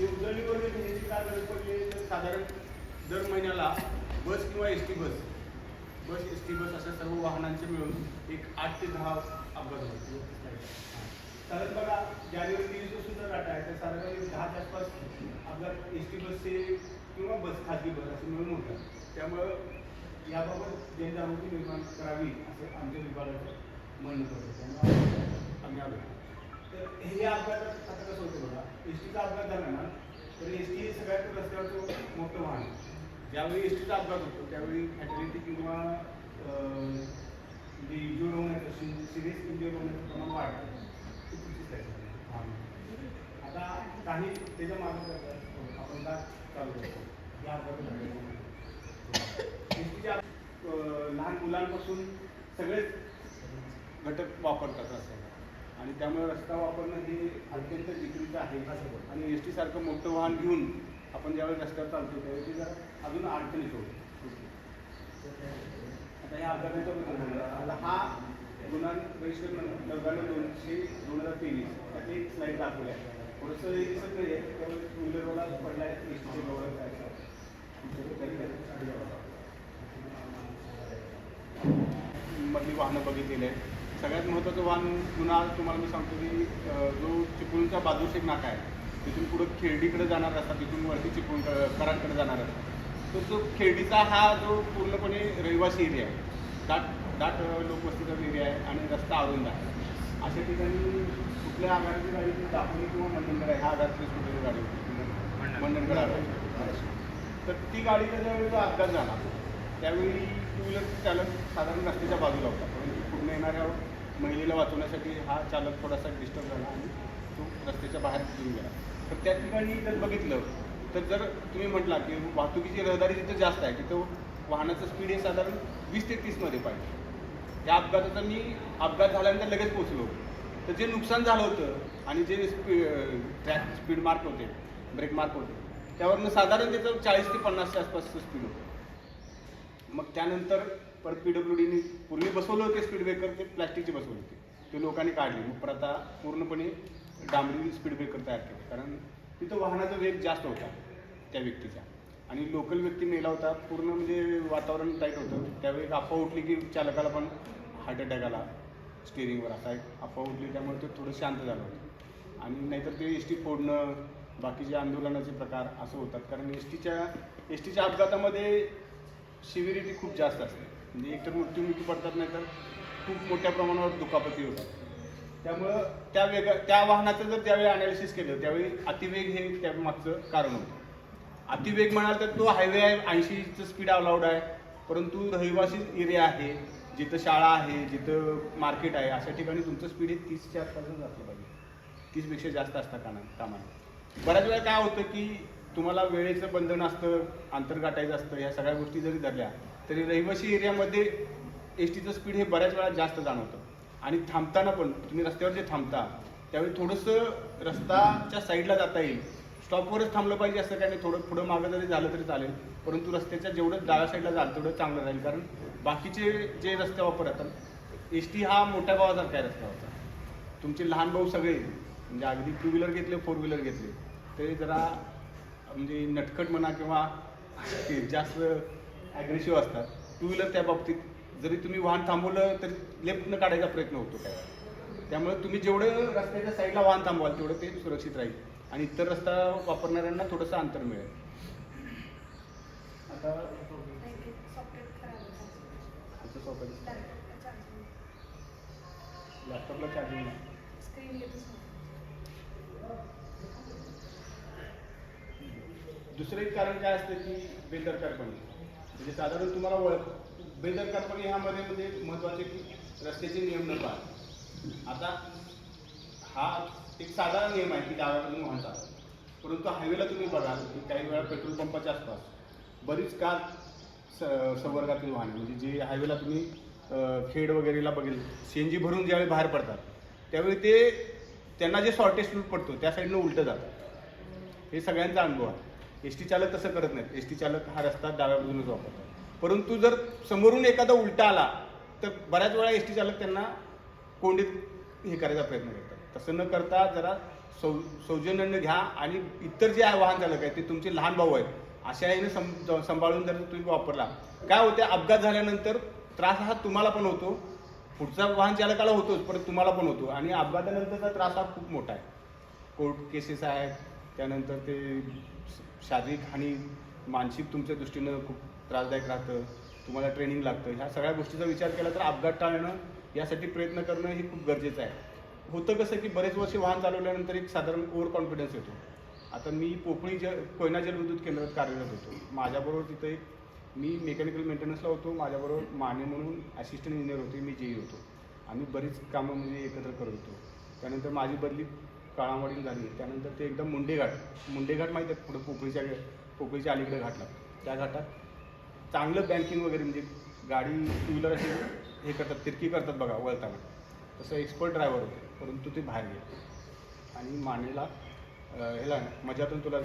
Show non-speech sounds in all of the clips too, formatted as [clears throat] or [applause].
ते उजळणीवर घेण्याची काय गरज पडली तर साधारण दर महिन्याला बस किंवा S T bus bus S T bus अशा सर्व वाहनांचे मिळून एक आठ ते दहा अपघात होतो साधारण बघा जानेवारी तेवीस पासूनचा डाटा आहे तर साधारण एक दहाच्या आसपास अपघात एस टी बसचे किंवा बस खाजगी बस असे मिळून होतात. त्यामुळं याबाबत जनजागृती निर्माण करावी असं आमच्या विभागाचं म्हणणं होतं. त्यामुळे आम्ही आलो. तर हे अपघात एस टीचा अपघात झाला ना तर एस टी सगळ्यात रस्त्यावरचं मोठं वाहन ज्यावेळी एस टीचा अपघात होतो त्यावेळी फॅटिलिटी किंवा म्हणजे जे इंज्युअर होण्याचं सिरियस इंज्युअर होण्याचं प्रमाण वाढतं. ते पुढची आहे. आता काही त्याच्यामागे आपण का चालू करतो. या अपघात एस टीच्या लहान मुलांपासून सगळेच घटक वापरतात असं आणि त्यामुळे रस्ता वापरणं हे अत्यंत जिकिरीचं आहे. आणि एस टी सारखं मोठं वाहन घेऊन आपण ज्यावेळी रस्त्यावर चालतो त्यावेळी ती जरा अजून अडचणी होतो आता ह्या अपघाताचा बद्दल आता हा गुन्हा रजिस्टर नव्याण्णव दोनशे दोन हजार तेवीस त्यात एक स्लाईड दाखवल्या थोडंसं हे दिसत नाही आहे त्यामुळे टू व्हीलरवाला पडला आहे एस टीचे गौरव मधली वाहनं बघितलेली आहेत. सगळ्यात महत्त्वाचं वाहन पुन्हा तुम्हाला मी सांगतो की जो चिपळूणचा बाजूशेक नाका आहे तिथून पुढं खेर्डीकडे जाणार रस्ता तिथून वरती चिपळूण कराडकडे जाणार रस्ता तो जो खेर्डीचा हा जो पूर्णपणे रहिवासी एरिया आहे. दाट दाट लोकवस्तीचा एरिया आहे आणि रस्ता अरुंद आहे. अशा ठिकाणी कुठल्या आघाडीची गाडी ती दापोली किंवा मंडणगड आहे ह्या आघाडीची कुठली गाडी होती मंडणगड. आघाडी तर ती गाडीचा ज्यावेळी जो अपघात झाला त्यावेळी टू व्हीलर चालक साधारण रस्त्याच्या बाजूला होता परंतु पूर्ण येणाऱ्या महिलेला वाचवण्यासाठी हा चालक थोडासा डिस्टर्ब झाला आणि तो रस्त्याच्या बाहेर घेऊन गेला. तर त्या ठिकाणी जर बघितलं तर जर तुम्ही म्हटला की वाहतुकीची रहदारी तिथं जास्त आहे तिथं वाहनाचं स्पीड हे साधारण वीस ते तीसमध्ये पाहिजे. त्या अपघाताचा मी अपघात झाल्यानंतर लगेच पोचलो तर जे नुकसान झालं होतं आणि जे स्पी ट्रॅक स्पीड मार्क होते ब्रेक मार्क होते त्यावरनं साधारण त्याचं चाळीस ते पन्नासच्या आसपासचं स्पीड होतं. मग त्यानंतर परत पी डब्ल्यू डीने पूर्वी बसवलं होते स्पीड ब्रेकर ते प्लॅस्टिकचे बसवले होते. ते लोकांनी काढले. मग परत आता पूर्णपणे डांबरी स्पीड ब्रेकर तयार केले. कारण तिथं वाहनाचा वेग जास्त होता त्या व्यक्तीचा. आणि लोकल व्यक्ती मेला होता पूर्ण म्हणजे वातावरण टाईट होतं. त्यावेळी अफवा उठली की चालकाला पण हार्ट अटॅक आला स्टिअरिंगवर असा एक अफवा उठली त्यामुळे ते थोडं शांत झालं होतं. आणि नाहीतर ते एस टी फोडणं बाकीचे आंदोलनाचे प्रकार असं होतात. कारण एस टीच्या एस टीच्या अपघातामध्ये सिव्हिरिटी खूप जास्त असते. म्हणजे एकतर मृत्युमुखी पडतात नाही तर खूप मोठ्या प्रमाणावर दुखापती होतात. त्यामुळं त्या वेग त्या वाहनाचं जर त्यावेळी अनालिसिस केलं त्यावेळी अतिवेग हे त्या मागचं कारण होतं. अतिवेग म्हणाल तर तो हायवे आहे ऐंशीचं स्पीड अलाउड आहे. परंतु रहिवासी एरिया आहे जिथं शाळा आहे जिथं मार्केट आहे अशा ठिकाणी तुमचं स्पीड हे तीसच्या आसपासच असलं पाहिजे. तीसपेक्षा जास्त असता काना कामा बऱ्याच वेळा काय होतं की तुम्हाला वेळेचं बंधन असतं अंतर गाठायचं असतं ह्या सगळ्या गोष्टी जरी धरल्या तरी रहिवासी एरियामध्ये एस टीचं स्पीड हे बऱ्याच वेळा जास्त जाणवतं. आणि थांबताना पण तुम्ही रस्त्यावर जे थांबता त्यावेळी थोडंसं रस्ताच्या साईडला जाता येईल. स्टॉपवरच थांबलं पाहिजे असं काही नाही थोडं पुढं मागं जरी झालं तरी चालेल परंतु रस्त्याच्या जेवढं डाव्या साईडला जाल तेवढं चांगलं राहील. कारण बाकीचे जे रस्ते वापरतात एस टी हा मोठ्या गावासारखा आहे रस्त्यावरचा तुमचे लहान भाऊ सगळे म्हणजे अगदी टू व्हीलर घेतले फोर व्हीलर घेतले ते जरा म्हणजे नटखट म्हणा किंवा ते [laughs] जास्त ॲग्रेसिव्ह असतात. टू व्हीलर त्या बाबतीत जरी तुम्ही वाहन थांबवलं तरी लेफ्टनं काढायचा प्रयत्न होतो काय? त्यामुळे तुम्ही जेवढं रस्त्याच्या साईडला वाहन थांबवाल तेवढं ते सुरक्षित राहील. आणि इतर रस्ता वापरणाऱ्यांना थोडंसं अंतर मिळेल. आता लॅपटॉपला चार्जिंग दुसरं एक कारण काय असतं की बेदरकारपणे म्हणजे साधारण तुम्हाला ओळख बेदरकारपणे ह्यामध्ये म्हणजे महत्त्वाचे की रस्त्याचे नियम न पाळणे आता हा एक साधारण नियम आहे की डाव्याकडून वाहन परंतु हायवेला तुम्ही बघाल की काही वेळा पेट्रोल पंपाच्या आसपास बरीच कार स संवर्गातील वाहने म्हणजे जे हायवेला तुम्ही खेड वगैरेला बघेल सी एन जी भरून ज्यावेळी बाहेर पडतात त्यावेळी ते त्यांना जे शॉर्टेज रूट पडतो त्या साईडनं उलटं जातं. हे सगळ्यांचा अनुभव आहे. एस टी चालक तसं करत नाहीत. एस टी चालक हा रस्ता डाव्या बाजूनच वापरतात. परंतु जर समोरून एखादा उलटा आला तर बऱ्याच वेळा एस टी चालक त्यांना कोंडीत हे करायचा प्रयत्न करतात. तसं न करता जरा सौ सौजन्यानं घ्या आणि इतर जे आहे वाहन चालक आहे ते तुमचे लहान भाऊ आहेत अशा याने सं सांभाळून जर तुम्ही वापरला. काय होते अपघात झाल्यानंतर त्रास हा तुम्हाला पण होतो. पुढचा वाहन चालकाला होतोच पण तुम्हाला पण होतो. आणि अपघातानंतरचा त्रास हा खूप मोठा आहे. कोर्ट केसेस आहेत त्यानंतर ते शारीरिक आणि मानसिक तुमच्या दृष्टीनं खूप त्रासदायक राहतं तुम्हाला ट्रेनिंग लागतं. ह्या सगळ्या गोष्टीचा विचार केला तर अपघात टाळणं यासाठी प्रयत्न करणं हे खूप गरजेचं आहे. होतं कसं की बरेच वर्ष वाहन चालवल्यानंतर एक साधारण ओव्हर कॉन्फिडन्स येतो. आता मी पोकळी ज कोयना जलविद्युत केंद्रात कार्यरत होतो. माझ्याबरोबर तिथं एक मी मेकॅनिकल मेंटेनन्सला होतो माझ्याबरोबर माने म्हणून असिस्टंट इंजिनियर होते मी जेई होतो. आम्ही बरीच कामं म्हणजे एकत्र करत होतो. त्यानंतर माझी बदली काळामडील झाली. त्यानंतर ते एकदम मुंडेघाट. मुंडेघाट माहीत आहे पुढं पोकळीच्या पोकळीच्या अलीकडे घाटला त्या घाटात चांगलं बँकिंग वगैरे म्हणजे गाडी टू व्हीलर अशी हे करतात तिरकी करतात बघा वळताना. तसं एक्सपर्ट ड्रायव्हर होते परंतु ते बाहेर गेले. आणि मानेला ह्याला मजातून तुला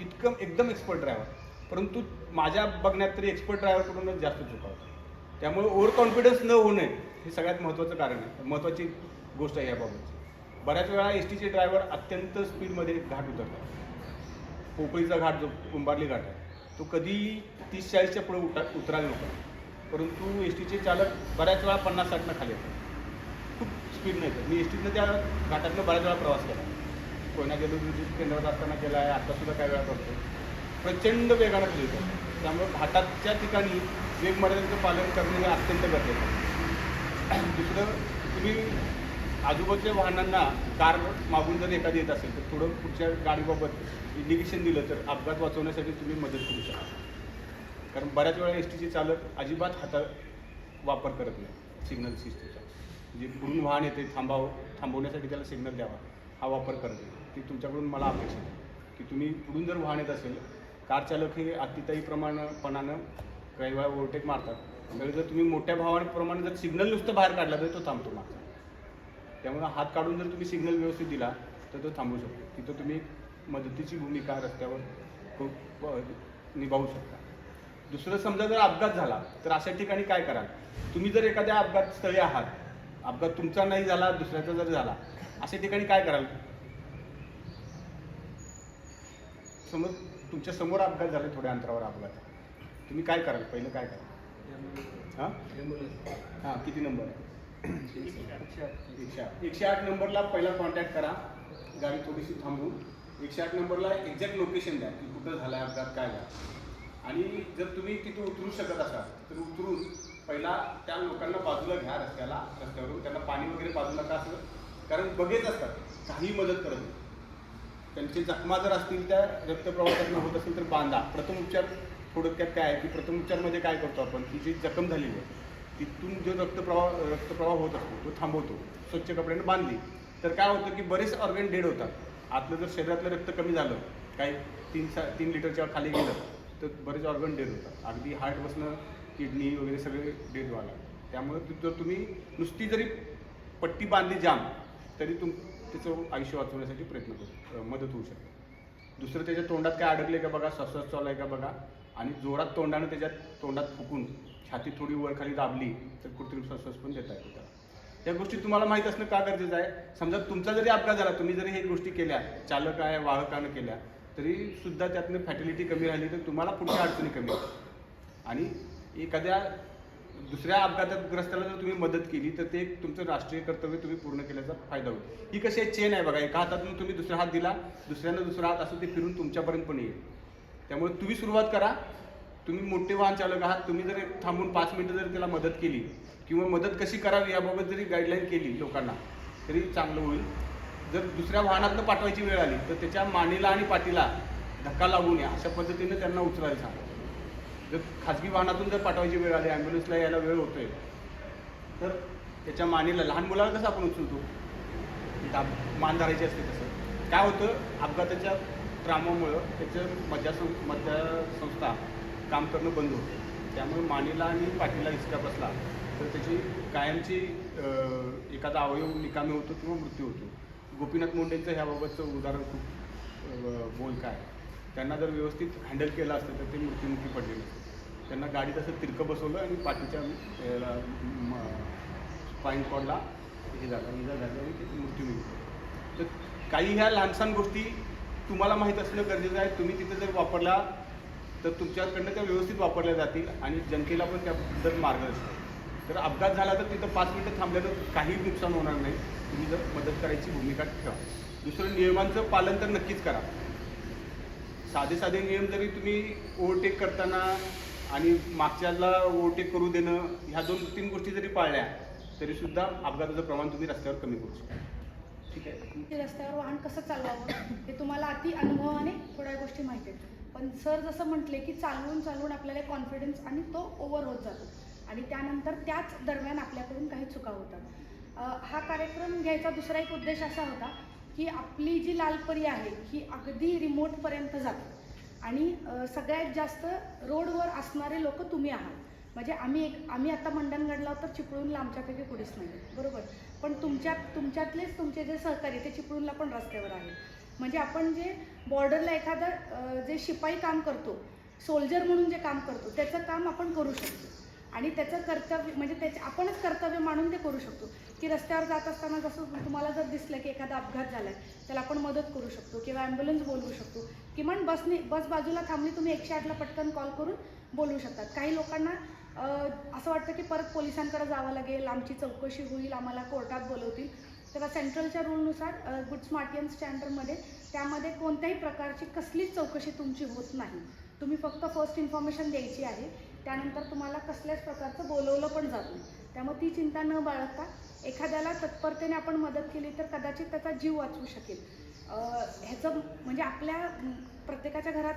इतकं एकदम एक्सपर्ट ड्रायव्हर परंतु माझ्या बघण्यात तरी एक्सपर्ट ड्रायव्हरकडूनच जास्त चुका होतात त्यामुळे ओव्हर कॉन्फिडन्स न होणे हे सगळ्यात महत्त्वाचं कारण आहे. महत्त्वाची गोष्ट आहे याबाबत. बऱ्याच वेळा एस टीचे ड्रायव्हर अत्यंत स्पीडमध्ये घाट उतरतात. पोकळीचा घाट जो कुंभारली घाट आहे तो कधी तीस चाळीसच्या पुढे उठा उतरायला नको. परंतु एस टीचे चालक बऱ्याच वेळा पन्नास साठनं खाली येतात. खूप स्पीडनं येतात. मी एस टीनं त्या घाटातनं बऱ्याच वेळा प्रवास केला. कोयना जलविद्युत केंद्रात असताना केला आहे आत्तासुद्धा काही वेळा करतो प्रचंड वेगानं खाली येतात. त्यामुळे घाटाच्या ठिकाणी वेगमर्यादेचं पालन करणे हे अत्यंत गरजेचं आहे. [clears throat] दुसरं तुम्ही आजूबाजूच्या वाहनांना कार मागून जर एखादी येत असेल तर थोडं पुढच्या गाडीबाबत इंडिकेशन दिलं तर अपघात वाचवण्यासाठी तुम्ही मदत करू शकता. कारण बऱ्याच वेळा एस टीचे चालक अजिबात हाता वापर करत नाही सिग्नल सिस्टमचा जे पुढून वाहन येते थांबाव थांबवण्यासाठी त्याला सिग्नल द्यावा हा वापर करत नाही. ती तुमच्याकडून मला अपेक्षित आहे की तुम्ही पुढून जर वाहन येत असेल कार चालक हे अतिताई प्रमाणपणानं काही वेळा ओव्हरटेक मारतात. त्यावेळी जर तुम्ही मोठ्या भावाप्रमाणे जर सिग्नल नुसतं बाहेर काढला तर तो थांबतो मागचा. त्यामुळे हात काढून जर तुम्ही सिग्नल व्यवस्थित दिला तर तो थांबू शकतो. तिथं तुम्ही मदतीची भूमिका रस्त्यावर खूप निभावू शकता. दुसरं समजा जर अपघात झाला तर अशा ठिकाणी काय कराल? तुम्ही जर एखाद्या अपघात स्थळी आहात अपघात तुमचा नाही झाला दुसऱ्याचा जर झाला अशा ठिकाणी काय कराल? समज तुमच्यासमोर अपघात झाले थोड्या अंतरावर अपघात. तुम्ही काय कराल? पहिलं काय कराल? हां? हां किती नंबर? आहे एकशे आठ एकशे आठ नंबरला पहिला कॉन्टॅक्ट करा. गाडी थोडीशी थांबवून एकशे आठ नंबरला एक्झॅक्ट लोकेशन द्या की कुठं झाला अपघात काय झाला आणि जर तुम्ही तिथे उतरू शकत असाल तर उतरून पहिला त्या लोकांना बाजूला घ्या रस्त्याला रस्त्यावरून. त्यांना पाणी वगैरे बाजूला का असलं कारण बघेच असतात काही मदत करत नाही. त्यांचे जखमा जर असतील त्या रक्तप्रवाहातून होत असेल तर बांधा. प्रथम उपचार थोडक्यात काय आहे की प्रथम उपचारमध्ये काय करतो आपण? की जी जखम झालेली आहे तिथून जो रक्तप्रवाह रक्तप्रवाह होत असतो तो थांबवतो स्वच्छ कपड्याने बांधली तर काय होतं की बरेच ऑर्गन डेड होतात. आतलं जर शरीरातलं रक्त कमी झालं काही तीन सा तीन लिटरच्या खाली गेलं तर बरेच ऑर्गन डेड होतात. अगदी हार्टपासनं किडनी वगैरे सगळे डेड व्हायला. त्यामुळे जर तुम्ही नुसती जरी पट्टी बांधली जाम तरी तुम त्याचं आयुष्य वाचवण्यासाठी प्रयत्न करू मदत होऊ शकते. दुसरं त्याच्या तोंडात काय अडकले का बघा श्वासोच्छ्वास आहे का बघा आणि जोरात तोंडानं त्याच्यात तोंडात फुकून छाती थोडी वर खाली दाबली तर कृत्रिम श्वास पण देता येतो त्याला. या गोष्टी तुम्हाला माहीत असणं का गरजेचं आहे? समजा तुमचा जरी अपघात झाला तुम्ही जरी हे गोष्टी केल्या चालक आहे वाहकानं केल्या तरी सुद्धा त्यातनं फॅटिलिटी कमी राहिली तर तुम्हाला पुढच्या अडचणी कमी होतात आणि एखाद्या दुसऱ्या अपघातग्रस्ताला जर तुम्ही मदत केली तर ते तुमचं राष्ट्रीय कर्तव्य तुम्ही पूर्ण केल्याचा फायदा होईल. ही कशी चेन आहे बघा. एका हातातून तुम्ही दुसरा हात दिला दुसऱ्यानं दुसरा हात असं ते फिरून तुमच्यापर्यंत पण येईल. त्यामुळे तुम्ही सुरुवात करा. तुम्ही मोठे वाहन चालक आहात तुम्ही जर थांबून पाच मिनिटं जर त्याला मदत केली किंवा मदत कशी करावी याबाबत जरी गाईडलाईन केली लोकांना तरी चांगलं होईल. जर दुसऱ्या वाहनातनं पाठवायची वेळ आली तर त्याच्या मानेला आणि पाठीला धक्का लागू नये अशा पद्धतीने त्यांना उचलायला सांगा. जर खाजगी वाहनातून जर पाठवायची वेळ आली ॲम्ब्युलन्सला यायला वेळ होतोय तर त्याच्या मानेला लहान मुलाला कसं आपण उचलतो? दाब- मान धरायची असते तसं. काय होतं? अपघाताच्या ट्रामामुळं त्याचं मज्जा सं मज्जा संस्था काम करणं बंद होतं. त्यामुळे मानेला आणि पाठीला हिसका बसला. तर त्याची कायमची एखादा अवयव निकामी होतो किंवा मृत्यू होतो. गोपीनाथ मुंडेंचं ह्याबाबतचं उदाहरण खूप बोल बोलकं आहे त्यांना जर व्यवस्थित हँडल केलं असतं तर ते मृत्यूमुखी पडले नसते. त्यांना गाडीत असं तिरकं बसवलं आणि पाठीच्या याला, स्पाईन कॉडला हे झालं इजा झाली आणि ते मृत्यू तर काही ह्या लहानसहान गोष्टी तुम्हाला माहीत असणं गरजेचं आहे. तुम्ही तिथे जर वापरला तर तुमच्याकडनं त्या व्यवस्थित वापरल्या जातील आणि जनतेला पण त्याबद्दल मार्गदर्शन तर अपघात झाला तर तिथं पाच मिनटं थांबल्यानं काही नुकसान होणार नाही. तुम्ही जर मदत करायची भूमिका ठेवा. दुसरं नियमांचं पालन तर नक्कीच करा. साधे साधे नियम जरी तुम्ही ओव्हरटेक करताना आणि मागच्याला ओव्हरटेक करू देणं ह्या दोन तीन गोष्टी जरी पाळल्या तरीसुद्धा अपघाताचं प्रमाण तुम्ही रस्त्यावर कमी करू शकता. ठीक आहे? रस्त्यावर वाहन कसं चालवावं हे तुम्हाला अति अनुभवाने थोड्या गोष्टी माहिती आहेत. पण सर जसं म्हटले की चालवून चालवून आपल्याला कॉन्फिडन्स आणि तो ओव्हर होत जातो. आणि त्यानंतर त्याच दरम्यान आपल्याकडून काही चुका होतात. हा कार्यक्रम घ्यायचा दुसरा एक उद्देश असा होता की आपली जी लालपरी आहे ही अगदी रिमोटपर्यंत जाते. आणि सगळ्यात जास्त रोडवर असणारे लोक तुम्ही आहात. म्हणजे आम्ही एक आम्ही आता मंडणगडला तर चिपळूणला आमच्यापैकी कुठेच नाही बरोबर? पण तुमच्या तुमच्यातलेच तुमचे जे सहकारी ते चिपळूणला पण रस्त्यावर आहे म्हणजे आपण जे बॉर्डरला एखादं जे शिपाई काम करतो सोल्जर म्हणून जे काम करतो त्याचं काम आपण करू शकतो. आणि त्याचं कर्तव्य म्हणजे त्याचे आपणच कर्तव्य मानून ते करू शकतो. की रस्त्यावर जात असताना जसं तुम्हाला जर दिसलं की एखादा अपघात झाला आहे त्याला आपण मदत करू शकतो किंवा ॲम्ब्युलन्स बोलवू शकतो. किमान बसने बस बाजूला थांबली तुम्ही एकशे आठला पटकन कॉल करून बोलवू शकतात. काही लोकांना असं वाटतं की परत पोलिसांकडे जावं लागेल आमची चौकशी होईल आम्हाला कोर्टात बोलवतील. तेव्हा सेंट्रलच्या रूलनुसार गुड स्मार्टियन स्टँडर्डमध्ये त्यामध्ये कोणत्याही प्रकारची कसलीच चौकशी तुमची होत नाही. तुम्ही फक्त फर्स्ट इन्फॉर्मेशन द्यायची आहे. त्यानंतर तुम्हाला कसल्याच प्रकारचं बोलवलं पण जात नाही. त्यामुळे ती चिंता न बाळगता एखाद्याला तत्परतेने आपण मदत केली तर कदाचित त्याचा जीव वाचवू शकेल. ह्याचं म्हणजे आपल्या प्रत्येकाच्या घरात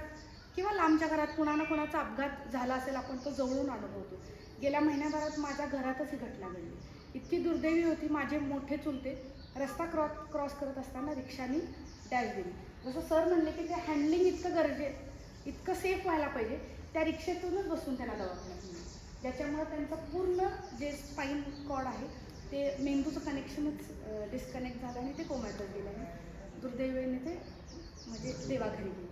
किंवा लांबच्या घरात कुणा ना कुणाचा अपघात झाला असेल आपण तो जवळून अनुभवतो. गेल्या महिन्याभरात माझ्या घरातच ही घटना घडली. इतकी दुर्दैवी होती माझे मोठे चुलते. रस्ता क्रॉस क्रॉस करत असताना रिक्षानी डॅश दिली. जसं सर म्हणले की ते हँडलिंग इतकं गरजे इतकं सेफ व्हायला पाहिजे त्या रिक्षेतूनच बसून त्यांना दवाखान्यात ज्याच्यामुळं त्यांचं पूर्ण जे स्पाईन कॉड आहे ते मेंदूचं कनेक्शनच डिस्कनेक्ट झालं आणि ते कोमॅटच गेलं आणि दुर्दैवाने ते म्हणजे देवाघरी गेले.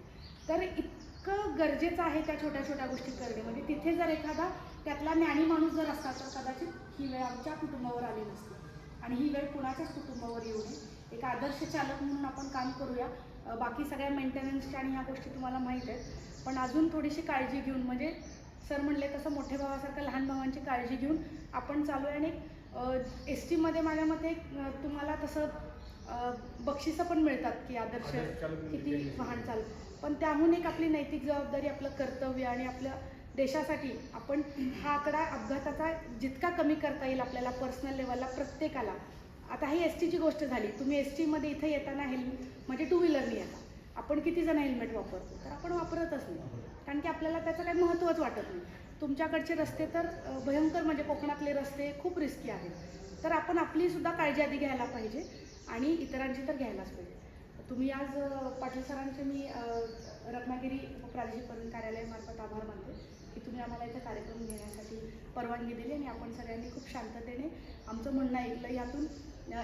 तर इतकं गरजेचं आहे त्या छोट्या छोट्या गोष्टी करणे म्हणजे तिथे जर एखादा त्यातला ज्ञानी माणूस जर असता तर कदाचित ही वेळ आमच्या कुटुंबावर आली नसती. आणि ही वेळ कुणाच्याच कुटुंबावर येऊ नये. एक आदर्श चालक म्हणून आपण काम करूया. बाकी सगळ्या मेंटेनन्सच्या आणि ह्या गोष्टी तुम्हाला माहीत आहेत. पण अजून थोडीशी काळजी घेऊन म्हणजे सर म्हणले तसं मोठ्या भावासारखं लहान भावांची काळजी घेऊन आपण चालू आहे आणि एस टीमध्ये माझ्या मते तुम्हाला तसं बक्षिसं पण मिळतात की आदर्श चालक किती वाहन चाल पण त्याहून एक आपली नैतिक जबाबदारी आपलं कर्तव्य आणि आपल्या देशासाठी आपण हा आकडा अपघाताचा जितका कमी करता येईल आपल्याला पर्सनल लेवलला प्रत्येकाला. आता ही एस टीची गोष्ट झाली. तुम्ही एस टीमध्ये इथं येताना हेल्मेट म्हणजे टू व्हीलरनी येता. आपण किती जण हेल्मेट वापरतो? तर आपण वापरतच नाही. कारण की आपल्याला त्याचं काही महत्त्वच वाटत नाही. तुमच्याकडचे रस्ते तर भयंकर म्हणजे कोकणातले रस्ते खूप रिस्की आहेत. तर आपण आपलीसुद्धा काळजी आधी घ्यायला पाहिजे आणि इतरांची तर घ्यायलाच पाहिजे. तुम्ही आज पाटील सरांचे मी रत्नागिरी प्रादेशिक पणन कार्यालयामार्फत आभार मानते. तुम्ही आम्हाला इथं कार्यक्रम घेण्यासाठी परवानगी दिली आणि आपण सगळ्यांनी खूप शांततेने आमचं म्हणणं ऐकलं. यातून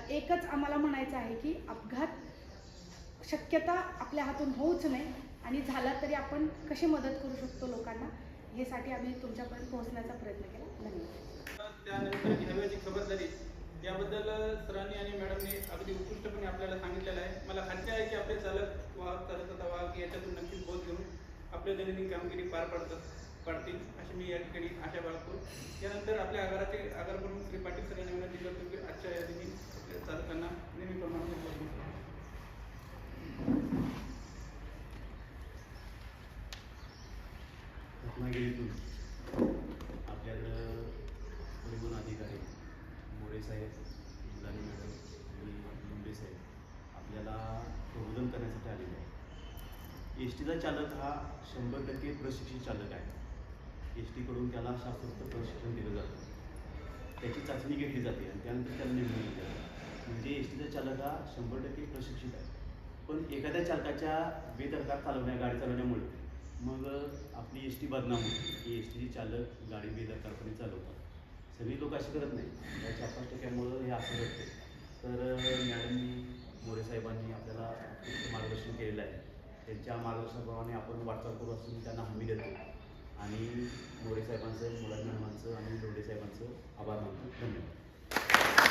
एकच आम्हाला म्हणायचं आहे की अपघात शक्यता आपल्या हातून होऊच नाही आणि झाला तरी आपण कशी मदत करू शकतो लोकांना हे साठी आम्ही तुमच्यापर्यंत पोहोचण्याचा प्रयत्न केला. धन्यवाद. त्यानंतर घ्यावयाची खबरदारी याबद्दल सरांनी आणि मॅडमने अगदी उत्कृष्टपणे आपल्याला सांगितलेलं आहे. मला खात्री आहे की आपले चालक वाहक चालक वाहक याच्यातून नक्कीच बोध घेऊन आपल्या दैनंदिन कामगिरी पार पाडतात. पाडतील अशी मी या ठिकाणी आशा बाळगतो. यानंतर आपल्या आगाराचे आगार म्हणून श्री पाटील सर यांनी मला दिलं होतं की आजच्या या दिनी आपल्या चालकांना नेहमीप्रमाणे बोध घेऊ. रत्नागिरीतून आपल्याकडं परिवहन अधिकारी मोरे साहेब मुलानी मॅडम आणि मुंडे साहेब आपल्याला प्रबोधन करण्यासाठी आलेले आहे एस टीचा चालक हा शंभर टक्के प्रशिक्षित चालक आहे. एस टीकडून त्याला शास्त्रोक्त प्रशिक्षण दिलं जातं. त्याची चाचणी घेतली जाते आणि त्यानंतर त्याला निर्णय घेतला जाते. म्हणजे एस टीचा चालक हा शंभर टक्के प्रशिक्षित आहे. पण एखाद्या चालकाच्या बेदरकार चालवण्या गाडी चालवण्यामुळे मग आपली एस टी बदनाम होती. की एस टीचे चालक गाडी बेदरकारपणे चालवतात. सगळी लोक अशी करत नाही या चार पाच टक्क्यामुळं हे असं घडते तर मॅडमनी मोरे साहेबांनी आपल्याला मार्गदर्शन केलेलं आहे. त्यांच्या मार्गदर्शनाप्रमाणे आपण वाटचाल करू असून त्यांना हमी देतो. आणि मोरे साहेबांचं मुलांना आणि लोढे साहेबांचं आभार मानतो. धन्यवाद.